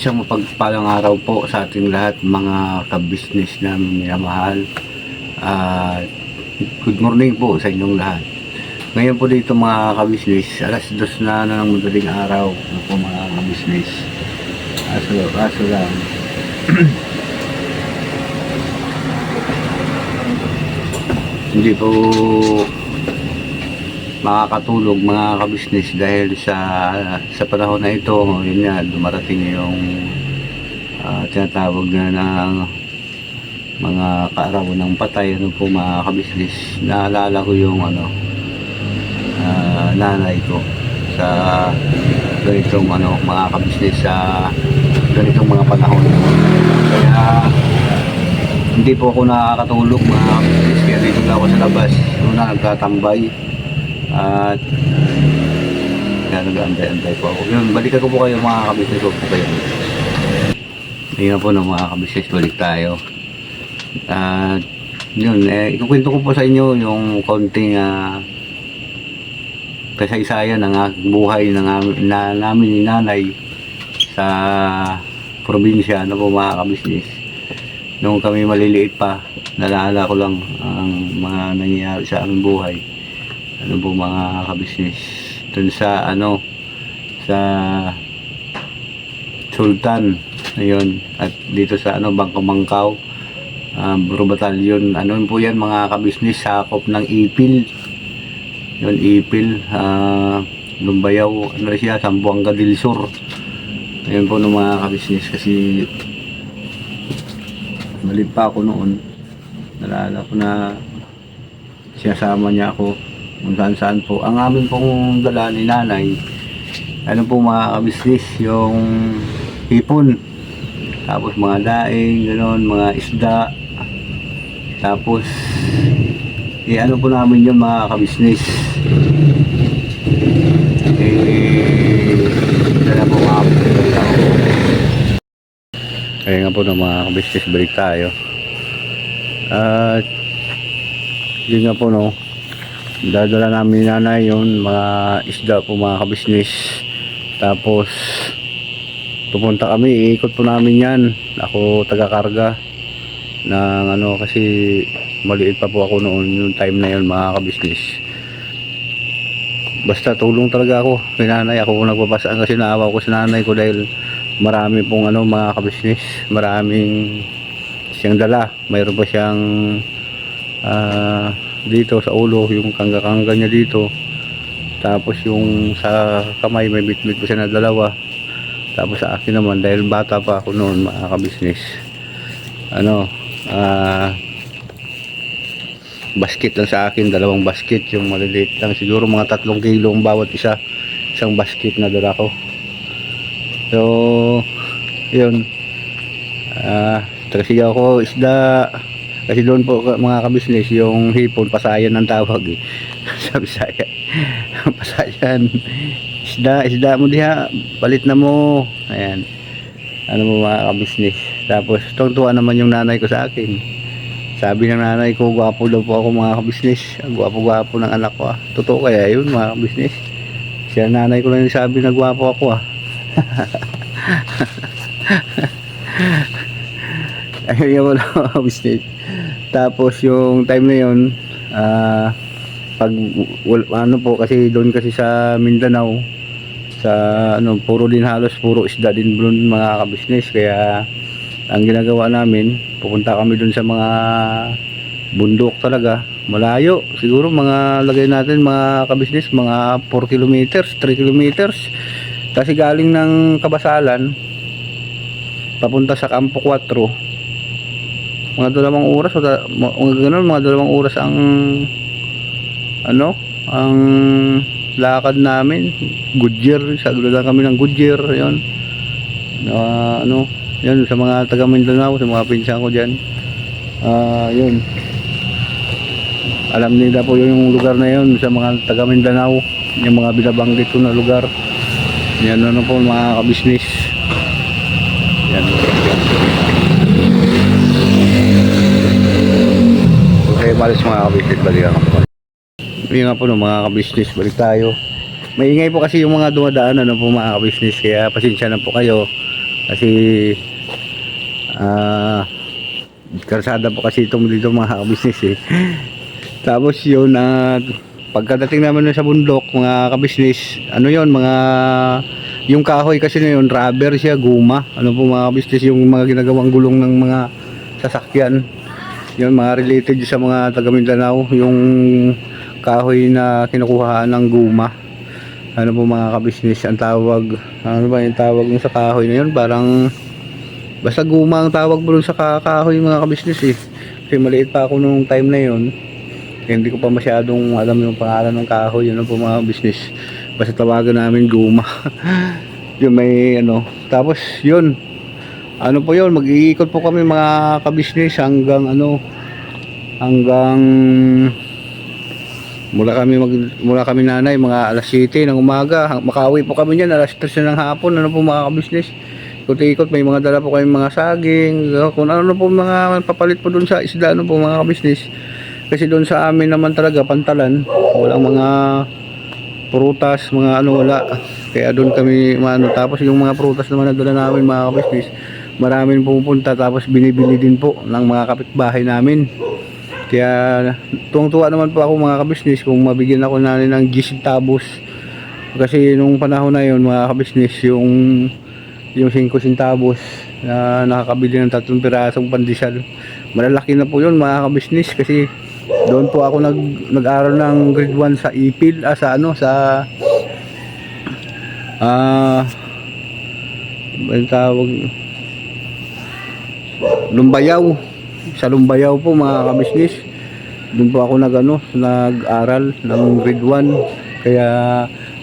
Isang mapagpalang araw po sa ating lahat mga kabisnes na minamahal. At good morning po sa inyong lahat. Ngayon po dito mga kabisnes, alas dos na na ng madaling araw ano po mga kabisnes. Aso, aso lang. Hindi po makakatulog mga kabisnes dahil sa sa panahon na ito yun nga dumarating yung ah, tinatawag na ng mga kaarawan ng patay ano po mga kabisnes naalala ko yung ano ah, nanay ko sa ganitong ano mga kabisnes sa ganitong mga panahon. Kaya hindi po ako nakakatulog mga kabisnes kaya dito ako sa labas. Una nagtatambay at kaya nag-antay-antay po ako. Yun, balikan ko po kayo mga kabisnes po kayo. Ayun na po ng mga kabisnes, balik tayo. At yun, eh, ikukwento ko po sa inyo yung konting ah, kasaysayan ng aking buhay ng na, namin ni nanay sa probinsya ano po mga kabisnes. Nung kami maliliit pa, nalala ko lang ang mga nangyayari sa aming buhay ano po mga kabisnes dun sa ano sa Sultan. Ayun. At dito sa ano Bangko Mangkaw. Um, Buro Batalyon. Ano po yan mga kabisnes sakop ng Ipil. Yun Ipil. Ah Lumbayaw. Ano siya? Sambuanga del Sur. Ayun po ng mga kabisnes kasi malit pa ako noon. Nalala ko na sinasama niya ako kung saan saan po. Ang amin pong dala ni nanay, ano po mga kabisnis, yung hipon. Tapos mga daing, gano'n, mga isda. Tapos, eh ano po namin yun mga kabisnis. Eh, dala po mga Kaya nga po ng mga kabisnis, balik tayo. At, yun nga po no, dadala namin nanay yun mga isda po mga kabisnis tapos pupunta kami iikot po namin yan. Ako taga-karga. Ng ano kasi maliit pa po ako noon yung time na yun mga kabisnis basta tulong talaga ako. Kay nanay ako nagpapasaan kasi naawa ko sa nanay ko dahil marami pong ano mga kabisnis maraming siyang dala. Mayroon pa siyang ah dito sa ulo yung kangga-kangga niya dito. Tapos yung sa kamay may bitbit po siya na dalawa. Tapos sa akin naman dahil bata pa ako noon mga kabisnes ano ah basket lang sa akin dalawang basket. Yung maliliit lang siguro mga tatlong kilo ang bawat isa. Isang basket na dala ko. So yun. Ah tagasigaw ko isda kasi doon po mga kabisnes, yung hipon, pasayan ng tawag eh. Sabi saya, pasayan. Isda, isda mo diha, palit na mo. Ayan. Ano mo mga kabisnes. Tapos, tungtuwa naman yung nanay ko sa akin. Sabi ng nanay ko, gwapo daw po ako mga kabisnes. Ang gwapo-gwapo ng anak ko ah. Totoo kaya yun mga kabisnes. Siya nanay ko lang yung sabi na gwapo ako ah. Yung wala mga kabisnes. Tapos yung time na yun, ah pag ano po kasi doon kasi sa Mindanao sa ano puro din halos puro isda din doon mga kabisnes kaya ang ginagawa namin pupunta kami doon sa mga bundok talaga. Malayo siguro mga lagay natin mga kabisnes mga 4 kilometers 3 kilometers. Kasi galing ng Kabasalan papunta sa Campo 4 mga dalawang oras o ganun, mga dalawang oras ang ano ang lakad namin. Goodyear sa lang kami ng Goodyear yon na ano yun sa mga taga Mindanao sa mga pinsan ko diyan ah yun. Alam nila po yung lugar na yun sa mga taga Mindanao. Yung mga binabanggit ko na lugar. Yan ano po mga kabisnes yan Okay, malis mga kabisnes, balik ako. Yun nga po no, mga kabisnes, balik tayo. Maingay po kasi yung mga dumadaan ano po mga kabisnes, kaya pasensya na po kayo. Kasi ah karsada po kasi itong dito mga business eh. Tapos yun na pagkadating naman sa bundok mga kabisnes, ano yun mga yung kahoy kasi na yun rubber siya, guma. Ano po mga kabisnes yung mga ginagawang gulong ng mga sasakyan. Yun mga related sa mga taga Mindanao, yung kahoy na kinukuhaan ng guma. Ano po mga kabisnes, ang tawag, ano ba yung tawag nung sa kahoy na yun? Parang Basta guma ang tawag mo sa kakahoy mga kabisnes eh. Kasi maliit pa ako nung time na yun. Kaya hindi ko pa masyadong alam yung pangalan ng kahoy. Yun po mga business. Basta tawagan namin guma. yung may ano. Tapos yun. Ano po yun. Mag-iikot po kami mga kabisnes hanggang ano. Hanggang mula kami mag mula kami nanay mga alas 7 ng umaga. Makauwi po kami niyan alas 3 na ng hapon. Ano po mga kabisnes ikot-ikot may mga dala po kayong mga saging. Kung ano po mga papalit po dun sa isda ano po mga kabisnes kasi doon sa amin naman talaga pantalan. Walang mga prutas mga ano wala. Kaya doon kami maano. Tapos yung mga prutas naman na dala namin mga kabisnes maraming pupunta tapos binibili din po ng mga kapitbahay namin. Kaya tuwang-tuwa naman po ako mga kabisnes kung mabigyan ako na ng 10 tabos. Kasi nung panahon na yun mga kabisnes yung yung 5 centavos na nakakabili ng tatlong pirasong pandesal. Malalaki na po yun mga kabisnes kasi doon po ako nag nag-aral ng grade 1 sa Ipil, ah, sa ano, sa ah yung tawag Lumbayaw. Sa Lumbayaw po mga kabisnes doon po ako nag ano, nag-aral ng grade 1 kaya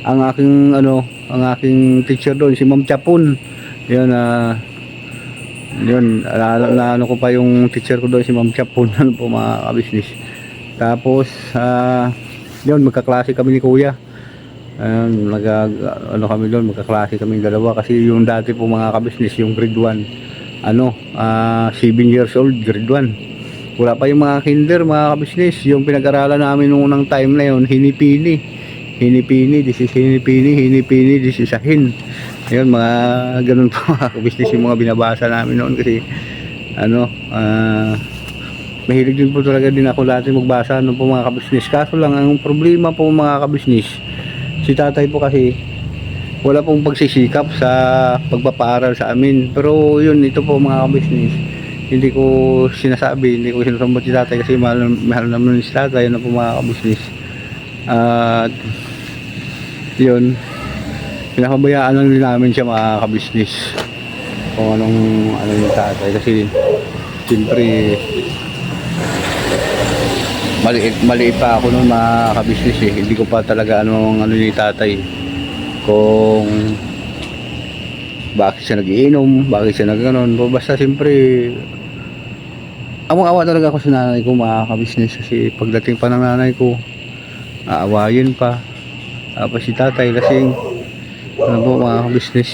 ang aking ano ang aking teacher doon si Ma'am Chapon yun ah yun na, na, ano ko pa yung teacher ko doon si Ma'am Chapon ano po mga kabisnes tapos ah yun magkaklase kami ni Kuya. Ayun, nag ano kami doon magkaklase kami dalawa. Kasi yung dati po mga kabisnes yung grade 1 ano ah 7 years old grade 1 wala pa yung mga kinder mga kabisnes yung pinag-aralan namin nung unang time na yun hinipini hinipini this is hinipini hinipini this is a hin. Yun mga ganun po mga kabisnes yung mga binabasa namin noon. Kasi ano ah mahilig din po talaga din ako dati magbasa ano po mga kabisnes kaso lang ang problema po mga kabisnes si tatay po kasi wala pong pagsisikap sa pagpapaaral sa amin. Pero yun ito po mga kabisnes hindi ko sinasabi hindi ko sinasambot si tatay kasi mahal, mahal naman si tatay. Ano po mga kabisnes at yun pinapabayaan lang din namin siya mga kabisnes kung anong ano yung tatay. Kasi siyempre maliit, maliit pa ako noon mga kabisnes eh. Hindi ko pa talaga anong ano ni tatay kung bakit siya nagiinom bakit siya nagganon. Basta siyempre awang-awa talaga ako sa nanay ko mga kabisnes kasi pagdating pa ng nanay ko aawayin pa. Tapos si tatay lasing. Ano po mga kabisnes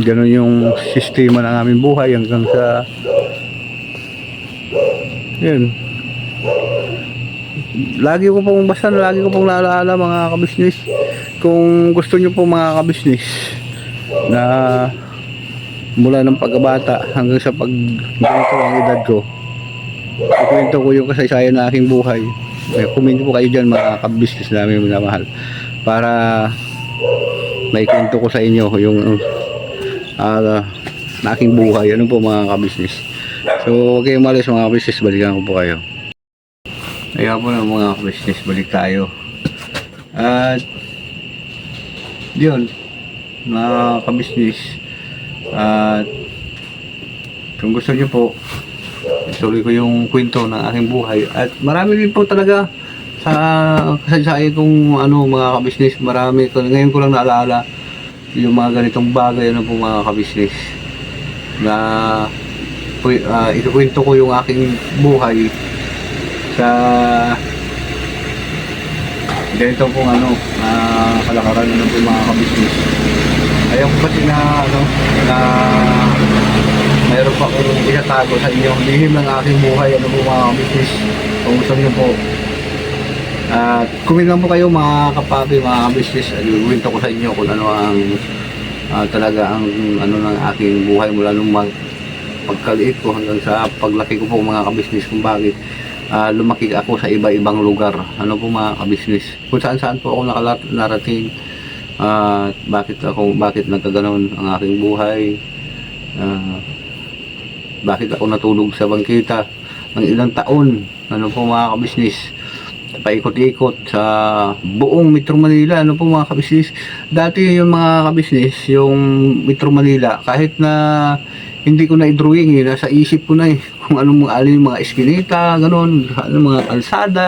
ganun yung sistema ng aming buhay hanggang sa yun. Lagi ko pong basta lagi ko pong naalala mga kabisnes kung gusto nyo po mga kabisnes na mula ng pagkabata hanggang sa pag ganito ang edad ko ikwento ko yung kasaysayan ng aking buhay. Eh, comment po kayo dyan mga kabisnes namin minamahal para may kwento ko sa inyo yung uh, na aking buhay. Ano po mga kabisnes so okay malis mga kabisnes balikan ko po kayo. Kaya po na mga kabisnes balik tayo. At yun mga kabisnes at kung gusto nyo po ituloy ko yung kwento ng aking buhay. At marami din po talaga sa kasaysayan kong ano mga kabisnes marami ko ngayon ko lang naalala yung mga ganitong bagay ano po mga kabisnes na uh, ikukwento ko yung aking buhay sa ganito pong ano na kalakaran ano po mga kabisnes ayaw kasi na ano na mayroon pa akong itatago sa inyo. Lihim ng aking buhay ano po mga kabisnes kung gusto niyo po? At comment lang po kayo mga kapapi, mga business. Iwinto ko sa inyo kung ano ang ah, talaga ang ano ng aking buhay mula nung mag, pagkaliit ko hanggang sa paglaki ko po mga kabisnes kung bakit ah, lumaki ako sa iba-ibang lugar. Ano po mga kabisnes. Kung saan-saan po ako nakala- narating at bakit ako bakit nagkaganon ang aking buhay. Ah, bakit ako natulog sa bangkita ng ilang taon. Ano po mga kabisnes paikot-ikot sa buong Metro Manila. Ano po mga kabisnes? Dati yung mga kabisnes, yung Metro Manila, kahit na hindi ko na i-drawing eh, nasa isip ko na eh, kung anong mga alin yung mga eskinita, ganun, anong mga kalsada.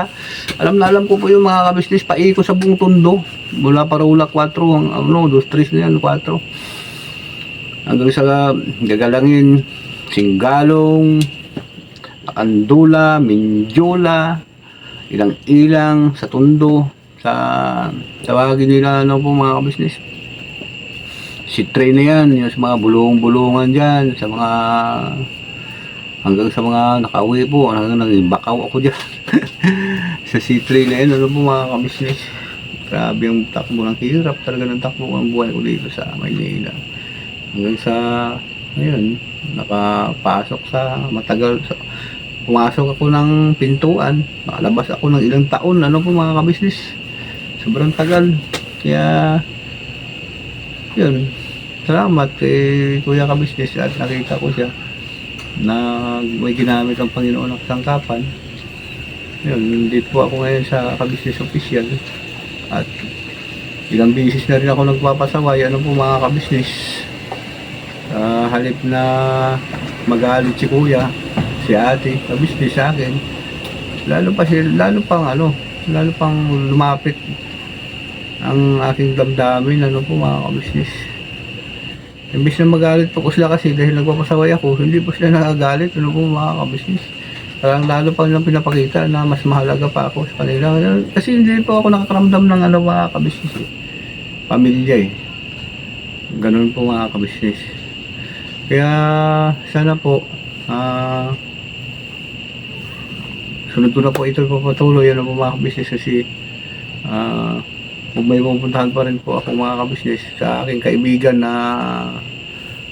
Alam na alam ko po yung mga kabisnes, paikot sa buong tondo. Mula Paraula 4, ang ano, 2, 3 na yan, 4. Hanggang sa gagalangin, Singgalong, Andula, Mindiola, ilang ilang sa Tondo, sa tawagin nila ano po mga kabisnes. Si train na yan, yung sa mga bulong-bulungan dyan, sa mga hanggang sa mga nakauwi po, hanggang naging bakaw ako dyan. sa C3 na yan, ano po mga kabisnes. Grabe ang takbo ng hirap talaga ng takbo ang buhay ko dito sa Maynila. Hanggang sa, ayun, nakapasok sa matagal, sa, pumasok ako ng pintuan, nakalabas ako ng ilang taon, ano po mga kabisnes. Sobrang tagal. Kaya, yun, salamat kay Kuya Kabisnes at nakita ko siya na may ginamit ang Panginoon ng kasangkapan. Yun, nandito po ako ngayon sa Kabisnes Official at ilang bisis na rin ako nagpapasaway, ano po mga kabisnes. Ah, halip na magalit si Kuya, si ate, kabisnes sa akin. Lalo pa si, lalo pang ano, lalo pang lumapit ang aking damdamin, ano po mga kabisnes. Imbis na magalit po ko sila kasi dahil nagpapasaway ako, hindi po sila nakagalit, ano po mga kabisnes. Parang lalo pa nilang pinapakita na mas mahalaga pa ako sa kanila. Kasi hindi po ako nakakaramdam ng ano mga kabisnes eh. Pamilya eh. Ganun po mga kabisnes. Kaya sana po, ah, sunod ko na po ito papatuloy ano po mga kabisnes kasi ah, kung may pupuntahan pa rin po ako mga kabisnes sa aking kaibigan na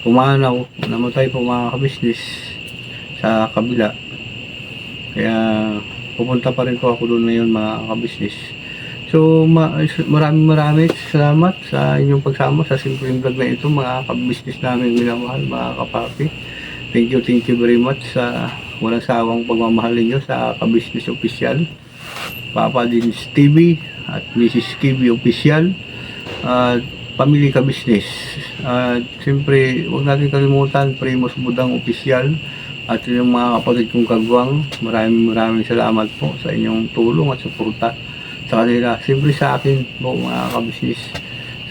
pumanaw, namatay po mga kabisnes sa kabila. Kaya pupunta pa rin po ako doon ngayon mga kabisnes. So ma maraming maraming salamat sa inyong pagsama sa simpleng vlog na ito mga kabisnes namin minamahal mga kapapi. Thank you, thank you very much sa walang sawang pagmamahal ninyo sa kabisnes official. Papa Dins TV at Mrs. Kibi Official at Pamilya Ka Business. At siyempre, huwag natin kalimutan, Primos Budang Official at yung mga kapatid kong kagwang. Maraming maraming salamat po sa inyong tulong at suporta sa kanila. Siyempre sa akin po mga kabisnes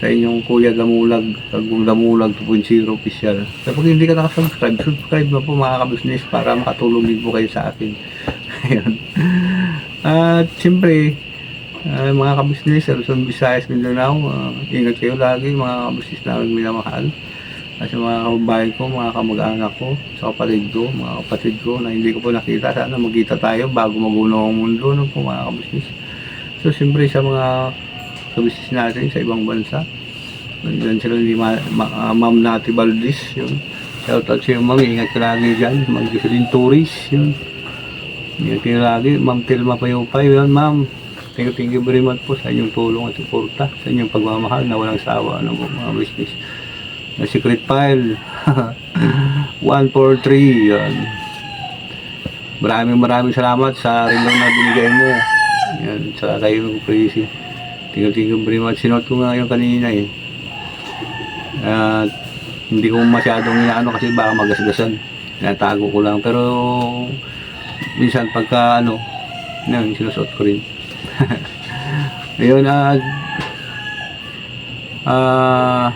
sa inyong Kuya Damulag, Kagwang Damulag 2.0 Official. Kapag hindi ka nakasubscribe, subscribe na po mga kabisnes para makatulong din po kayo sa akin. Ayun. At siyempre, ah, mga kabisnes, Luzon, Visayas, Mindanao, ah, ingat kayo lagi mga kabisnes namin minamahal. At sa mga kababayan ko, mga kamag-anak ko, sa kapatid ko, mga kapatid ko na hindi ko po nakita, sana magkita tayo bago magulo ang mundo no, mga kabisnes. So siyempre sa mga kabisnes natin sa ibang bansa, nandiyan sila ni Ma- Ma- ah, Ma'am Nati Valdez, yun. Shout out sa iyo, ma'am. Ingat ka lagi dyan. Mag-Gisulin Tourist, yun. Ingat kayo lagi. Ma'am Tilma Payupay, yun, ma'am. Thank you, thank you very much po sa inyong tulong at suporta, sa inyong pagmamahal na walang sawa ng mga business. Na secret file. 143, yun. Maraming maraming salamat sa rilong na binigay mo. Yan, sa kayo crazy. Thank you, thank you very much. Sinot ko nga yung kanina eh. At hindi ko masyadong inaano kasi baka magasgasan. Tinatago ko lang. Pero minsan pagka ano, yun, sinusuot ko rin. Ayun, ah, ah,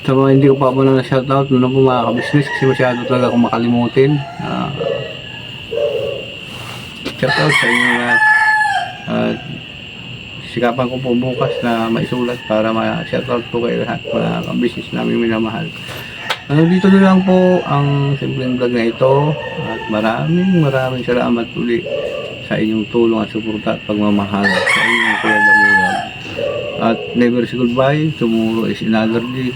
sa mga hindi ko pa muna na shoutout, muna po mga kabisnes kasi masyado talaga akong makalimutin. Ah, shoutout sa inyo lahat. At sikapan ko po bukas na maisulat para ma-shoutout po kayo lahat mga kabisnes namin minamahal. Ano dito na lang po ang simpleng vlog na ito at maraming maraming salamat uli sa inyong tulong at suporta at pagmamahal sa inyong Kuya Damulag. At never say goodbye. Tomorrow is another day.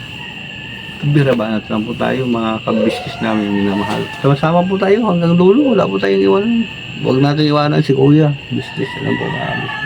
Biraban at lang po tayo mga kabisnes namin minamahal. Sama-sama po tayo hanggang dulo. Wala po tayong iwanan. Huwag natin iwanan si Kuya. Business lang po mga